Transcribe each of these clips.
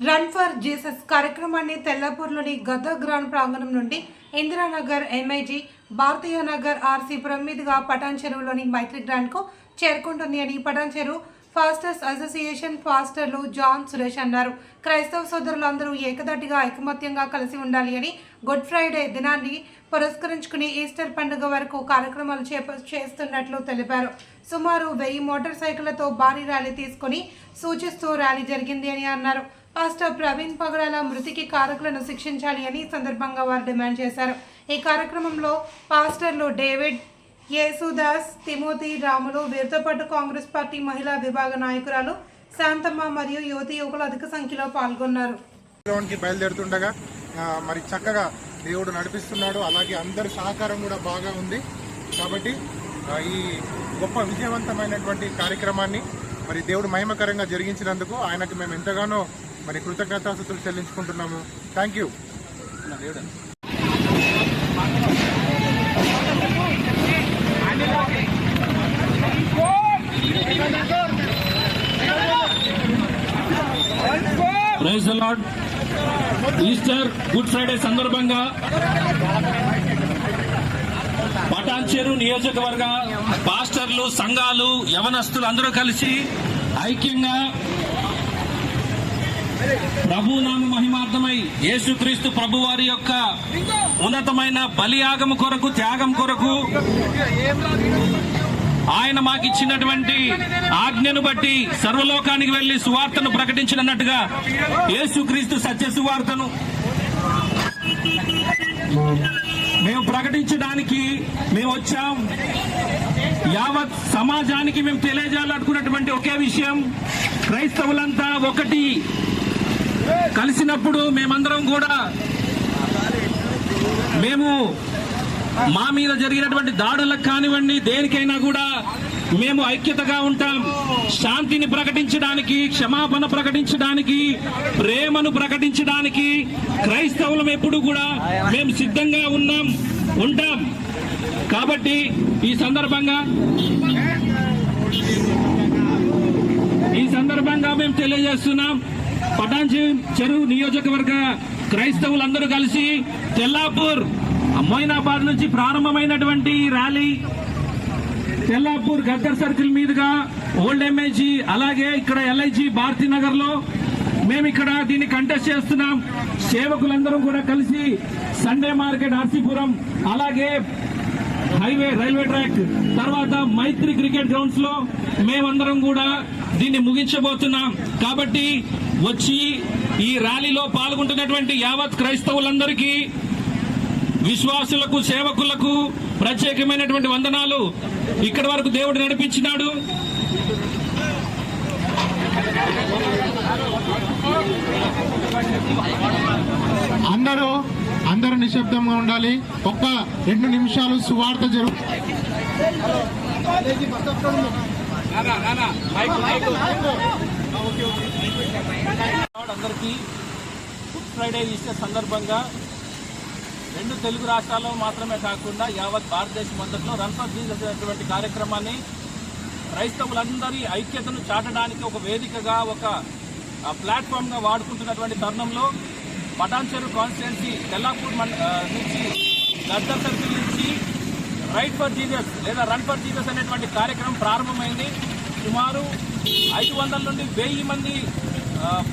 Run for Jesus కార్యక్రమాన్ని తెల్లాపూర్లోని గత grand ప్రాంగణం నుండి ఇందిరానగర్ ఎంఐజీ భారతీయ నగర్ ఆర్సీపురం మీదుగా పటాన్ చెరువులోని మైత్రి గ్రాండ్కు చేరుకుంటుంది అని పటాన్ చెరువు ఫాస్టర్స్ అసోసియేషన్ ఫాస్టర్లు జాన్ సురేష్ అన్నారు. క్రైస్తవ సోదరులందరూ ఏకదాటిగా ఐకమత్యంగా కలిసి ఉండాలి అని గుడ్ ఫ్రైడే దినాన్ని పురస్కరించుకుని ఈస్టర్ పండుగ వరకు కార్యక్రమాలు చేప చేస్తున్నట్లు తెలిపారు. సుమారు వెయ్యి మోటార్ సైకిళ్ళతో భారీ ర్యాలీ తీసుకుని సూచిస్తూ ర్యాలీ జరిగింది అని అన్నారు. పాస్టర్ ప్రవీణ్ పగడాల మృతికి కారకులను శిక్షించాలి అని సందర్భంగా వారు డిమాండ్ చేశారు. ఈ కార్యక్రమంలో పాస్టర్లు డేవిడ్ యేసుదాస్ తిమోతి రాములు వీరితో పాటు కాంగ్రెస్ పార్టీ మహిళా విభాగ నాయకురాలు శాంతమ్మ మరియు యువతి యువకులు అధిక సంఖ్యలో పాల్గొన్నారు. బయలుదేరుతుండగా మరి చక్కగా దేవుడు నడిపిస్తున్నాడు. అలాగే అందరి సహకారం కూడా బాగా ఉంది. కాబట్టి ఈ గొప్ప విజయవంతమైనటువంటి కార్యక్రమాన్ని మరి దేవుడు మహిమకరంగా జరిగించినందుకు ఆయనకు మేము ఎంతగానో మరి కృతజ్ఞతాస్తులు చెల్లించుకుంటున్నాము. Thank you praise lord. Easter Good Friday సందర్భంగా పటాన్చేరు నియోజకవర్గ పాస్టర్లు సంఘాలు యవనస్తులు అందరూ కలిసి ఐక్యంగా ప్రభునామ మహిమార్థమై యేసుక్రీస్తు ప్రభువారి యొక్క ఉన్నతమైన బలియాగము కొరకు త్యాగం కొరకు ఆయన మాకు ఇచ్చినటువంటి ఆజ్ఞను బట్టి సర్వలోకానికి వెళ్ళి సువార్తను ప్రకటించినట్టుగా యేసుక్రీస్తు సత్య సువార్తను మేము ప్రకటించడానికి మేము వచ్చాం. యావత్ సమాజానికి మేము తెలియజేయాలనుకున్నటువంటి ఒకే విషయం క్రైస్తవులంతా ఒకటి. కలిసినప్పుడు మేమందరం కూడా మేము మా మీద జరిగినటువంటి దాడులకు కానివ్వండి దేనికైనా కూడా మేము ఐక్యతగా ఉంటాం. శాంతిని ప్రకటించడానికి క్షమాపణ ప్రకటించడానికి ప్రేమను ప్రకటించడానికి క్రైస్తవులం ఎప్పుడు కూడా మేము సిద్ధంగా ఉన్నాం ఉంటాం. కాబట్టి ఈ సందర్భంగా ఈ సందర్భంగా మేము తెలియజేస్తున్నాం. పటాన్ చెరువు నియోజకవర్గ క్రైస్తవులందరూ కలిసి తెల్లాపూర్ మొయినాబాద్ నుంచి ప్రారంభమైనటువంటి ర్యాలీ. తెల్లాపూర్ గద్దర్ సర్కిల్ మీదుగా ఓల్డ్ ఎంఏజీ అలాగే ఇక్కడ ఎల్ఐజీ భారతీ నగర్లో మేము ఇక్కడ దీన్ని కంటెస్ట్ చేస్తున్నాం. సేవకులందరూ కూడా కలిసి సండే మార్కెట్ ఆర్సీపురం అలాగే హైవే రైల్వే ట్రాక్ తర్వాత మైత్రి క్రికెట్ గ్రౌండ్స్లో మేమందరం కూడా దీన్ని ముగించబోతున్నాం. కాబట్టి వచ్చి ఈ ర్యాలీలో పాల్గొంటున్నటువంటి యావత్ క్రైస్తవులందరికీ విశ్వాసులకు సేవకులకు ప్రత్యేకమైనటువంటి వందనాలు. ఇక్కడి వరకు దేవుడు నడిపించినాడు. అందరూ అందరూ నిశ్శబ్దంగా ఉండాలి. ఒక్క రెండు నిమిషాలు సువార్త జరుగు అందరికీ గుడ్ ఫ్రైడే ఈస్టర్ సందర్భంగా రెండు తెలుగు రాష్ట్రాల్లో మాత్రమే కాకుండా యావత్ భారతదేశం అంతట్లో రన్ ఫర్ జీసస్ అనేటువంటి కార్యక్రమాన్ని క్రైస్తవులందరి ఐక్యతను చాటడానికి ఒక వేదికగా ఒక ప్లాట్ఫామ్గా వాడుకుంటున్నటువంటి తరుణంలో పటాన్చెరు కాన్స్టిట్యున్సీ తెల్లాపూర్ నుంచి గద్దర్ సర్కిల్ నుంచి రైట్ ఫర్ జీజస్ లేదా రన్ ఫర్ జీజస్ అనేటువంటి కార్యక్రమం ప్రారంభమైంది. సుమారు ఐదు వందల నుండి వెయ్యి మంది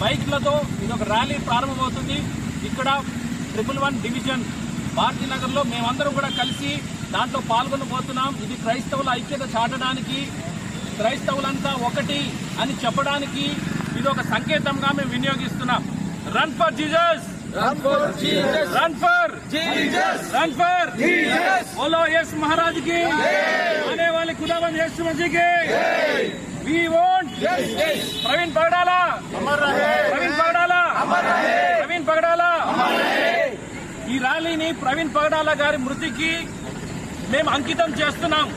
బైక్లతో ఇది ఒక ర్యాలీ ప్రారంభమవుతుంది. ఇక్కడ ట్రిపుల్ వన్ డివిజన్ భారతీనగర్లో మేమందరం కూడా కలిసి దాంట్లో పాల్గొనబోతున్నాం. ఇది క్రైస్తవుల ఐక్యత చాటడానికి క్రైస్తవులంతా ఒకటి అని చెప్పడానికి ఇది ఒక సంకేతంగా మేము వినియోగిస్తున్నాం. Run for Jesus run for Jesus run for Jesus run for Jesus बोलो यस महाराज की आने वाले खुदाबंद यीशु मसीह की वी वांट प्रवीण पगडाला ప్రవీణ్ పగడాల ప్రవీణ్ పగడాల ఈ ర్యాలీని ప్రవీణ్ పగడాల గారి మృతికి మేము అంకితం చేస్తున్నాం